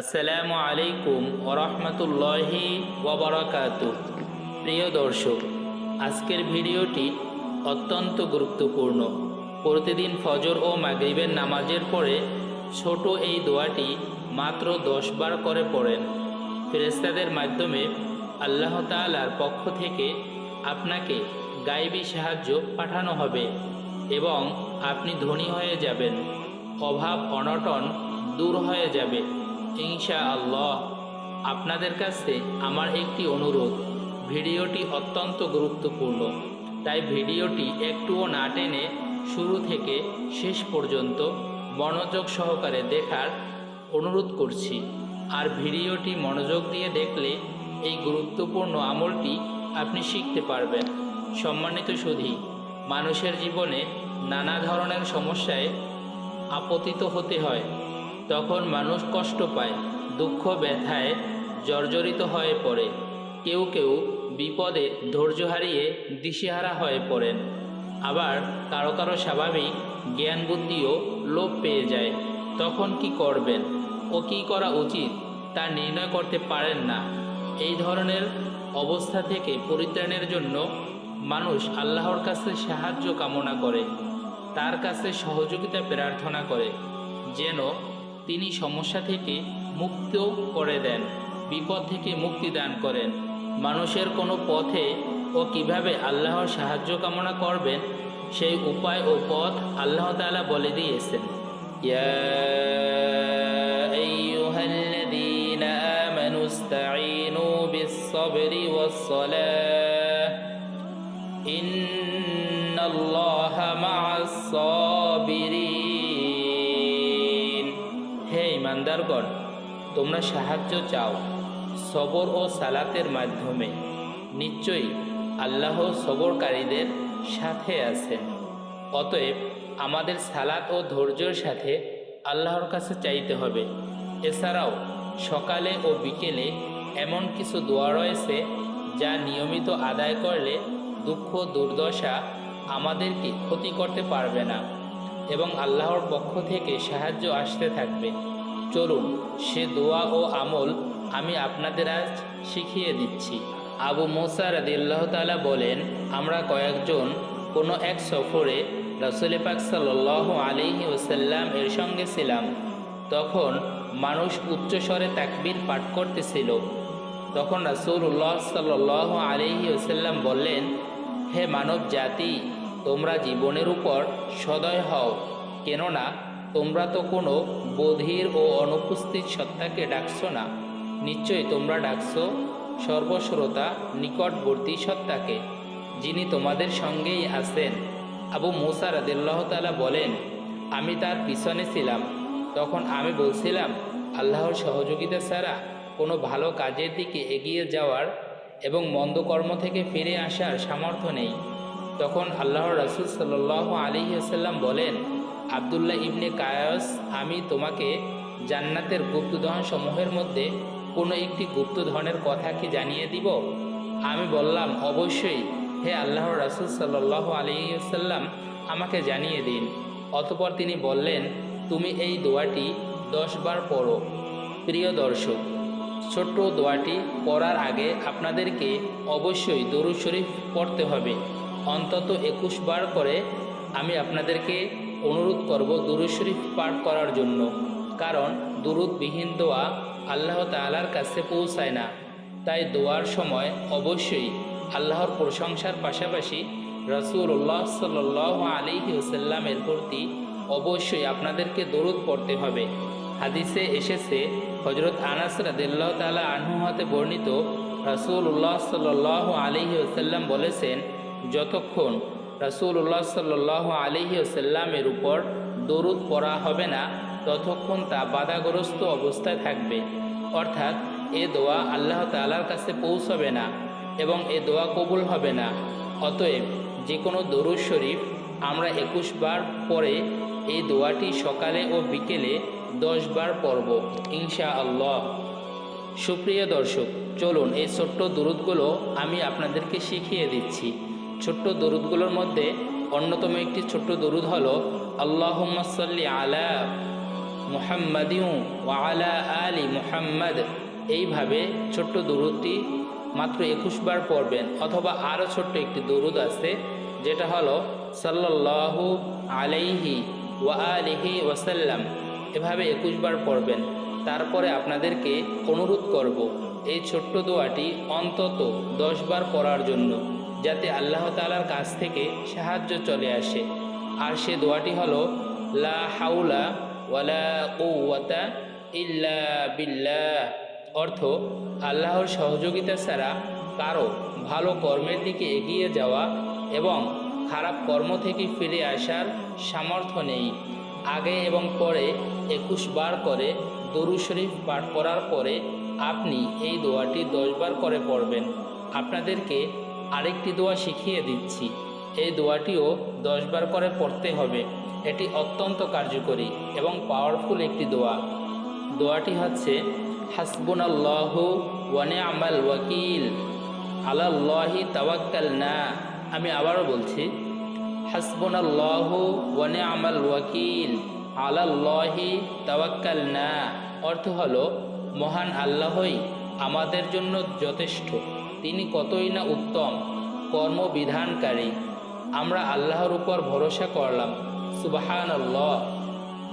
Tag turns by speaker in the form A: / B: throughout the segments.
A: আসসালামু আলাইকুম ওরহমতুল্লাহি ওবরাকাত প্রিয় দর্শক, আজকের ভিডিওটি অত্যন্ত গুরুত্বপূর্ণ। প্রতিদিন ফজর ও মাগরিবের নামাজের পরে ছোট এই দোয়াটি মাত্র দশ বার করে পড়েন। ফেরেস্তাদের মাধ্যমে আল্লাহ তাআলার পক্ষ থেকে আপনাকে গাইবী সাহায্য পাঠানো হবে এবং আপনি ধনী হয়ে যাবেন, অভাব অনটন দূর হয়ে যাবে। ইনশা আল্লাহ আপনাদের কাছে আমার একটি অনুরোধ, ভিডিওটি অত্যন্ত গুরুত্বপূর্ণ। তাই ভিডিওটি একটুও না টেনে শুরু থেকে শেষ পর্যন্ত মনোযোগ সহকারে দেখার অনুরোধ করছি। আর ভিডিওটি মনোযোগ দিয়ে দেখলে এই গুরুত্বপূর্ণ আমলটি আপনি শিখতে পারবেন। সম্মানিত সুধী, মানুষের জীবনে নানা ধরনের সমস্যায় আপতিত হতে হয়। তখন মানুষ কষ্ট পায়, দুঃখ ব্যথায় জর্জরিত হয়ে পড়ে। কেউ কেউ বিপদে ধৈর্য হারিয়ে দিশেহারা হয়ে পড়েন। আবার কারও কারও স্বাভাবিক জ্ঞান বুদ্ধিও লোপ পেয়ে যায়। তখন কি করবেন? ও কি করা উচিত তা নির্ণয় করতে পারেন না। এই ধরনের অবস্থা থেকে পরিত্রাণের জন্য মানুষ আল্লাহর কাছে সাহায্য কামনা করে, তার কাছে সহযোগিতা প্রার্থনা করে, যেন তিনি সমস্যা থেকে মুক্ত করে দেন, বিপদ থেকে মুক্তি দান করেন। মানুষের কোনো পথে ও কীভাবে আল্লাহর সাহায্য কামনা করবেন, সেই উপায় ও পথ আল্লাহ তাআলা বলে দিয়েছেন। ইন্নাল্লাহা মা'আস ইমানদারগণ তোমরা সাহায্য চাও সবর ও সালাতের মাধ্যমে। নিশ্চয়ই আল্লাহ সবরকারীদের সাথে আছেন। অতএব আমাদের সালাত ও ধৈর্যের সাথে আল্লাহর কাছে চাইতে হবে। এছাড়াও সকালে ও বিকেলে এমন কিছু দোয়া রয়েছে যা নিয়মিত আদায় করলে দুঃখ দুর্দশা আমাদেরকে ক্ষতি করতে পারবে না এবং আল্লাহর পক্ষ থেকে সাহায্য আসতে থাকবে। চলুন, সে দোয়া ও আমল আমি আপনাদের আজ শিখিয়ে দিচ্ছি। আবু মোসা রাদিল্লাহ তালা বলেন, আমরা কয়েকজন কোনো এক সফরে রসুল পাক সাল্লাহ আলিহি ওসাল্লাম এর সঙ্গে ছিলাম। তখন মানুষ উচ্চস্বরে তাকবির পাঠ করতেছিল। তখন রাসুল রাসুল্লাহ সাল্লাহ আলিহি ওসাল্লাম বললেন, হে মানব জাতি তোমরা জীবনের উপর সদয় হও, কেননা তোমরা তো কোনো বধির ও অনুপস্থিত সত্তাকে ডাকছো না। নিশ্চয়ই তোমরা ডাকছো সর্বশ্রোতা নিকটবর্তী সত্তাকে, যিনি তোমাদের সঙ্গেই আছেন। আবু মুসা রাদিল্লাহ তালা বলেন, আমি তার পিছনে ছিলাম। তখন আমি বলছিলাম, আল্লাহর সহযোগিতা ছাড়া কোনো ভালো কাজের দিকে এগিয়ে যাওয়ার এবং মন্দ কর্ম থেকে ফিরে আসার সামর্থ্য নেই। তখন আল্লাহর রাসুল সাল্লাহ আলী আসাল্লাম বলেন আবদুল্লাহ ইবনে কায়াস, আমি তোমাকে জান্নাতের গুপ্তধন সমূহের মধ্যে কোনো একটি গুপ্তধনের কথা কি জানিয়ে দিব? আমি বললাম, অবশ্যই। হে আল্লাহ রাসুল সাল্লাহ আলিয়াল্লাম আমাকে জানিয়ে দিন। অতপর তিনি বললেন, তুমি এই দোয়াটি দশ বার পড়ো। প্রিয় দর্শক, ছোট্ট দোয়াটি পড়ার আগে আপনাদেরকে অবশ্যই দরুদ শরীফ পড়তে হবে। অন্তত একুশ বার করে আমি আপনাদেরকে অনুরোধ করব দুরুদ শরীফ পাঠ করার জন্য, কারণ দুরুদবিহীন দোয়া আল্লাহ তালার কাছে পৌঁছায় না। তাই দোয়ার সময় অবশ্যই আল্লাহর প্রশংসার পাশাপাশি রসুল্লাহ সাল আলিহি ওসাল্লামের প্রতি অবশ্যই আপনাদেরকে দরুদ পড়তে হবে। হাদিসে এসেছে হজরত আনাস রাদিল্লাহ তালা আনহু বর্ণিত রসুল্লাহ সাল আলিহি ওসাল্লাম বলেছেন, যতক্ষণ রসুল্লাহ সাল আলিহি ওসাল্লামের উপর দরুদ পড়া হবে না ততক্ষণ তা বাধাগ্রস্ত অবস্থায় থাকবে। অর্থাৎ এ দোয়া আল্লাহ তালার কাছে পৌঁছবে না এবং এ দোয়া কবুল হবে না। অতএব যে কোনো দরুদ শরীফ আমরা একুশ বার পরে এই দোয়াটি সকালে ও বিকেলে দশ বার পড়ব ইনশা আল্লাহ সুপ্রিয় দর্শক, চলুন এই ছোট্ট দরুদগুলো আমি আপনাদেরকে শিখিয়ে দিচ্ছি। ছোট্ট দরুদগুলোর মধ্যে অন্যতম একটি ছোট্ট দরুদ হলো আল্লাহ সাল্লি আলা মুহাম্মাদিউ ওয়ালা আলি মুহাম্মদ। এইভাবে ছোট্ট দরুদটি মাত্র একুশ বার পড়বেন, অথবা আরও ছোট্ট একটি দরুদ আছে, যেটা হলো, সাল্লাল্লাহু আলাইহি ওয়া আলিহি ওয়াসাল্লাম। এভাবে একুশ বার পড়বেন। তারপরে আপনাদেরকে অনুরোধ করব, এই ছোট্ট দোয়াটি অন্তত দশ বার পড়ার জন্য। যাতে আল্লাহ তালার কাছ থেকে সাহায্য চলে আসে। আর সে দোয়াটি হল, লা হাউলা ওয়ালা কুওয়াতা ইল্লা বিল্লাহ। অর্থ, আল্লাহর সহযোগিতা ছাড়া কারও ভালো কর্মের দিকে এগিয়ে যাওয়া এবং খারাপ কর্ম থেকে ফিরে আসার সামর্থ্য নেই। আগে এবং পরে একুশ বার করে দরু শরীফ পাঠ করার পরে আপনি এই দোয়াটি দশবার করে পড়বেন। আপনাদেরকে আরেকটি দোয়া শিখিয়ে দিচ্ছি। এই দোয়াটিও দশবার করে পড়তে হবে। এটি অত্যন্ত কার্যকরী এবং পাওয়ারফুল একটি দোয়া। দোয়াটি হচ্ছে, হাসবুনাল্লাহু ওয়ানে আমাল ওয়াকিল, আলাল্লাহি তাওয়াক্কাল না আমি আবারও বলছি, হাসবুনাল্লাহু ওয়ানে আমাল ওয়াকিল, আলাল্লাহি তাওয়াক্কাল না অর্থ হলো, মহান আল্লাহই আমাদের জন্য যথেষ্ট। তিনি কতই না উত্তম, কর্মবিধানকারী। আমরা আল্লাহর উপর ভরসা করলাম। সুবাহান আল্লাহ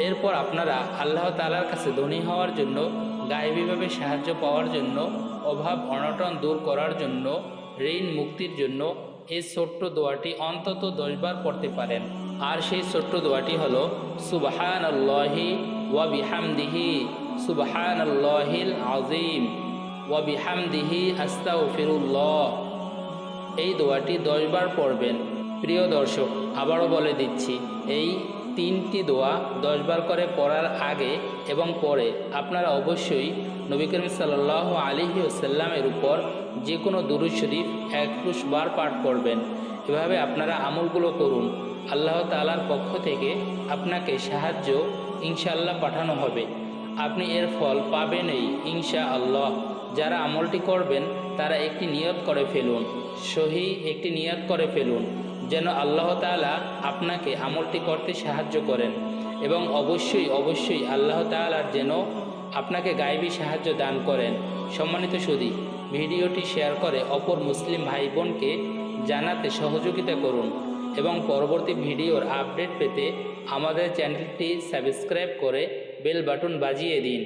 A: এরপর আপনারা আল্লাহ তালার কাছে ধনী হওয়ার জন্য, গায়েবীভাবে সাহায্য পাওয়ার জন্য, অভাব অনটন দূর করার জন্য, ঋণ মুক্তির জন্য এই ছোট্ট দোয়াটি অন্তত দশবার পড়তে পারেন। আর সেই ছোট্ট দোয়াটি হল সুবাহান আল্লাহি ওয়া বিহামদিহি সুবাহান আল্লাহিল আজিম ওয়া বিহামদিহি আস্তাগফিরুল্লাহ। এই দোয়াটি দশবার পড়বেন। প্রিয় দর্শক, আবারও বলে দিচ্ছি, এই তিনটি দোয়া দশবার করে পড়ার আগে এবং পরে আপনারা অবশ্যই নবী করিম সাল্লাহ আলিহি ওসাল্লামের উপর যে কোনো দুরুদ শরীফ একুশ বার পাঠ করবেন। এভাবে আপনারা আমলগুলো করুন। আল্লাহ তালার পক্ষ থেকে আপনাকে সাহায্য ইনশাল্লাহ পাঠানো হবে। আপনি এর ফল পাবেনই ইনশা আল্লাহ যারা আমলটি করবেন, তারা একটি নিয়ত করে ফেলুন, সহি একটি নিয়ত করে ফেলুন, যেন আল্লাহ তাআলা আপনাকে আমলটি করতে সাহায্য করেন। এবং অবশ্যই অবশ্যই আল্লাহ তাআলার যেন আপনাকে গায়েবী সাহায্য দান করেন। সম্মানিত সুদী, ভিডিওটি শেয়ার করে অপর মুসলিম ভাই বোনকে জানাতে সহযোগিতা করুন এবং পরবর্তী ভিডিওর আপডেট পেতে আমাদের চ্যানেলটি সাবস্ক্রাইব করে বেল বাটন বাজিয়ে দিন।